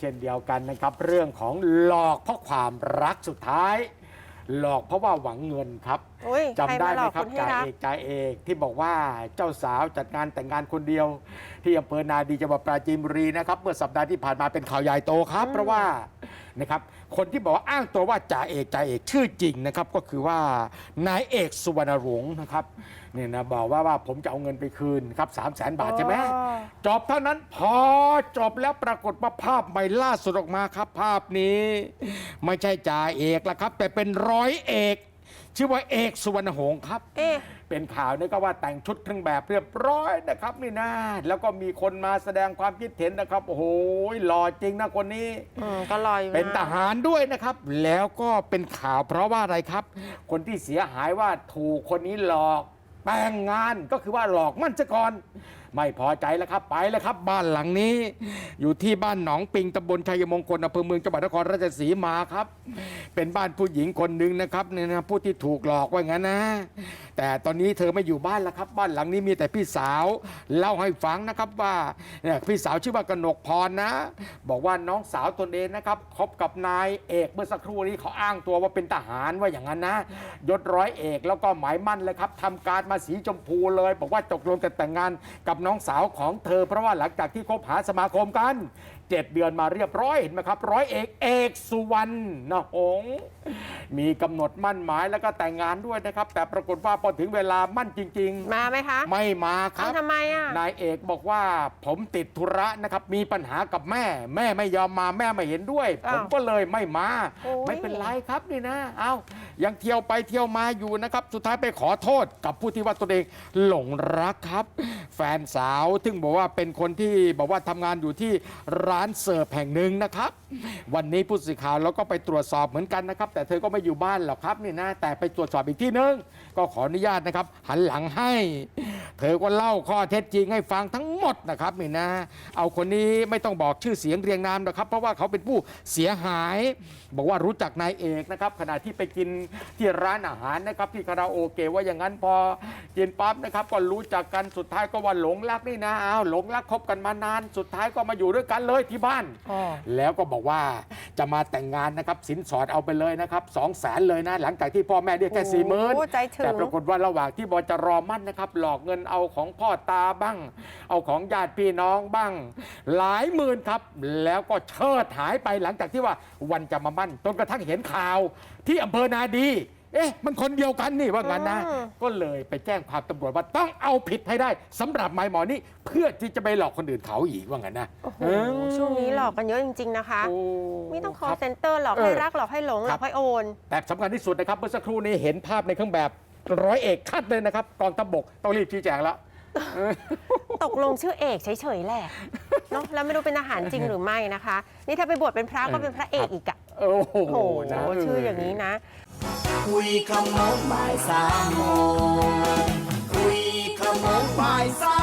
เช่นเดียวกันนะครับ เรื่องของหลอกเพราะความรักสุดท้าย หลอกเพราะว่าหวังเงินครับอุ้ยจำได้ใครมาหไหลมอกครัคุบณให้จ่ารักเอกจ่าเอกที่บอกว่าเจ้าสาวจัดงานแต่งงานคนเดียว ที่อำเภอนาดีจังหวัดปราจีนบุรีนะครับ เมื่อสัปดาห์ที่ผ่านมาเป็นข่าวใหญ่โตครับ เพราะว่า นะครับคนที่บอกว่าอ้างตัวว่าจ่าเอกจ่าเอกชื่อจริงนะครับก็คือว่านายเอกสุวรรณหงษ์นะครับเนี่ยนะบอกว่าว่าผมจะเอาเงินไปคืนครับสามแสนบาทใช่ไหมอ๋อจบเท่านั้นพอจบแล้วปรากฏว่าภาพใหม่ล่าสุดออกมาครับ ภาพนี้ ไม่ใช่จ่าเอกละครับ แต่เป็นร้อยเอก ชื่อว่าเอกสุวรรณหงษ์ครับ เอ๊ะ เป็นข่าวนี่ก็ว่าแต่งชุดเครื่องแบบเรียบร้อยนะครับนี่นะแล้วก็มีคนมาแสดงความคิดเห็นนะครับโอ้โหหล่อจริงนะคนนี้ อืมก็ลอยอยู่ะเป็นทหารด้วยนะครับ แล้วก็เป็นข่าวเพราะว่าอะไรครับ คนที่เสียหายว่าถูกคนนี้หลอก แปลงงานก็คือว่าหลอกมั่นซะก่อน ไม่พอใจแล้วครับไปแล้วครับ บ้านหลังนี้ อยู่ที่บ้านหนองปิงตำบลชัยมงคลอำเภอเมืองจังหวัดนครราชสีมาครับ เป็นบ้านผู้หญิงคนหนึ่งนะครับเนี่ยนะผู้ที่ถูกหลอกว่างั้นนะแต่ตอนนี้เธอไม่อยู่บ้านแล้วครับ บ้านหลังนี้มีแต่พี่สาวเล่าให้ฟังนะครับว่าเนี่ยพี่สาวชื่อว่ากนกพรนะ บอกว่าน้องสาวตนเองนะครับคบกับนายเอกเมื่อสักครู่นี้เขาอ้างตัวว่าเป็นทหารว่าอย่างนั้นนะยศร้อยเอกแล้วก็หมายมั่นเลยครับทำการมาสีชมพูเลย บอกว่าตกลงจะแต่งงานกับน้องสาวของเธอ เพราะว่าหลังจากที่คบหาสมาคมกันเจ็ดเดือนมาเรียบร้อยเห็นไหมครับ ร้อยเอกเอกสุวรรณนะหงษ์ มีกำหนดมั่นหมายแล้วก็แต่งงานด้วยนะครับ แต่ปรากฏว่าพอถึงเวลามั่นจริงมาไหมคะๆไม่มาคเอ้ารับทำไมอะนายเอกบอกว่าผมติดธุระนะครับ มีปัญหากับแม่ แม่ไม่ยอมมาแม่ไม่เห็นด้วยอ้าวผมก็เลยไม่มาโอ้ยไม่เป็นไรครับนี่นะ เอายังเที่ยวไปเที่ยวมาอยู่นะครับ สุดท้ายไปขอโทษกับผู้ที่ว่าตนเองหลงรักครับ แฟนสาวซึ่งบอกว่าเป็นคนที่บอกว่าทำงานอยู่ที่ร้านเสิร์ฟแห่งหนึ่งนะครับ วันนี้ผู้สื่อข่าวเราก็ไปตรวจสอบเหมือนกันนะครับ แต่เธอก็ไม่อยู่บ้านหรอกครับนี่นะ แต่ไปตรวจสอบอีกที่นึง ก็ขออนุญาตนะครับ หันหลังให้ เธอก็เล่าข้อเท็จจริงให้ฟังทั้ง หมดนะครับนี่นะเอาคนนี้ไม่ต้องบอกชื่อเสียงเรียงนามนะครับ เพราะว่าเขาเป็นผู้เสียหาย บอกว่ารู้จักนายเอกนะครับขณะที่ไปกินที่ร้านอาหารนะครับที่คาราโอเกะว่าอย่างนั้นพอกินปั๊บนะครับก็รู้จักกันสุดท้ายก็ว่าหลงรักนี่นะอ้าวหลงรักคบกันมานาน สุดท้ายก็มาอยู่ด้วยกันเลยที่บ้านอ๋อแล้วก็บอกว่าจะมาแต่งงานนะครับสินสอดเอาไปเลยนะครับสองแสนเลยนะหลังจากที่พ่อแม่เรียกแค่สี่หมื่นโอ้ใจถึงแต่ปรากฏว่าระหว่างที่บอจะรอมั่นนะครับหลอกเงินเอาของพ่อตาบ้าง เอาของญาติพี่น้องบ้าง หลายหมื่นครับ แล้วก็เชิดหายไปหลังจากที่ว่าวันจะมามั่นจนกระทั่งเห็นข่าวที่อำเภอนาดี เอ๊ะ มันคนเดียวกันนี่ว่างั้นนะอืมก็เลยไปแจ้งความตำรวจว่าต้องเอาผิดให้ได้สำหรับไม้หมอนี่เพื่อที่จะไปหลอกคนอื่นเขาอีกว่างั้นนะโอ้โห เออช่วงนี้หลอกกันเยอะจริง ๆ นะคะ โอ้ไม่ต้องครั call บ center หลอกเออให้รักหลอกให้หลงหคลรัอบ กให้โอน แต่สำคัญที่สุดนะครับเมื่อสักครู่นี้เห็นภาพในเครื่องแบบร้อยเอกคัดเลยนะครับกองทัพบกต้องรีบชี้แจงแล้ว ตกลงชื่อเอกเฉยๆแหละเนาะแล้วไม่รู้เป็นอาหารจริงหรือไม่นะคะ นี่ถ้าไปบวชเป็นพระก็เป็นพระเอกอีกอะโอ้โหชื่ออย่างนี้นะ คุยขโมงบายสามโมงคุยขโมงบายสาม